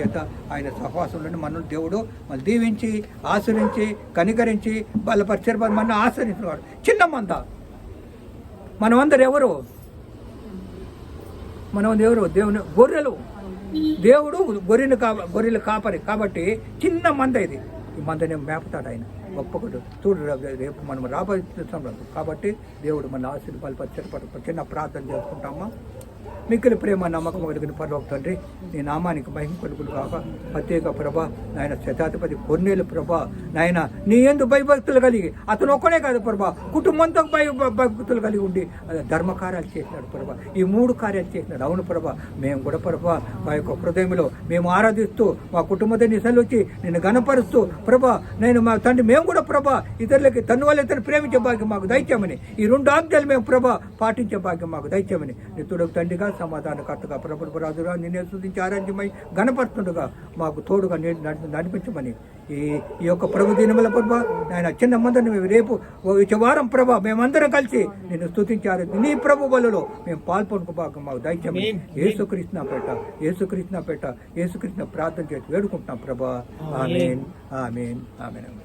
చేత ఆయన సహవాసంలోని మనం దేవుడు మళ్ళీ దీవించి ఆశ్రయించి కనికరించి బలపరిచారు. మన ఆశ్రయించినవాడు చిన్న మంద. మనమందరు ఎవరు? మనం ఎవరు? దేవుని గొర్రెలు. దేవుడు గొర్రెలు కా గొర్రెలు కాపరి కాబట్టి చిన్న మంద ఇది. ఈ మందని మేపుతాడు ఆయన. గొప్పకుడు చూడు రేపు మనం రాబోయే కాబట్టి దేవుడు మన ఆశీర్వాదాలు చిన్న ప్రార్థన చేసుకుంటామా? మిక్కిలి ప్రేమ నమ్మకం కలిగిన పరలోక తండ్రి నీ నామానికి మహిమ కలుగులు కాక ప్రత్యేక ప్రభ నాయన శతాధిపతి కొన్నేళ్ళు ప్రభ నాయన నీ ఎందు భయభక్తులు కలిగి అతను ఒక్కనే కాదు ప్రభ కుటుంబంతో భయ భక్తులు కలిగి ఉండి ధర్మకార్యాలు చేసినాడు ప్రభ. ఈ మూడు కార్యాలు చేసినాడు. అవును ప్రభ మేము కూడా ప్రభ మా యొక్క హృదయంలో మేము ఆరాధిస్తూ మా కుటుంబ నిశలు వచ్చి నేను గణపరుస్తూ ప్రభ నేను మా తండ్రి మేము కూడా ప్రభ ఇతరులకి తను వాళ్ళు ఇతరు ప్రేమించే భాగ్యం మాకు దయచేమని ఈ రెండు ఆజ్ఞలు మేము ప్రభ పాటించే భాగ్యం మాకు దయచేమని నితుడు తండ్రిగా సమాధానకర్తగా ప్రభుత్వ రాజుగా నిన్నే స్థుతించి ఆరాధ్యమై గణపరుతుండగా మాకు తోడుగా నడిపించమని. ఈ ఈ యొక్క ప్రభు దినముల ప్రభ ఆయన చిన్న మందని మేము రేపు వారం ప్రభ మేమందరం కలిసి నిన్ను స్థుతించి ఆరాధ్య నీ ప్రభు బలలో మేము పాల్పొనుకు భాగం. మాకు దయచేయమని ఏసుకృష్ణ పెట్ట ఏసుకృష్ణ పెట్ట ఏసుకృష్ణ ప్రార్థన చేసి వేడుకుంటున్నాం ప్రభా. Amen amen amen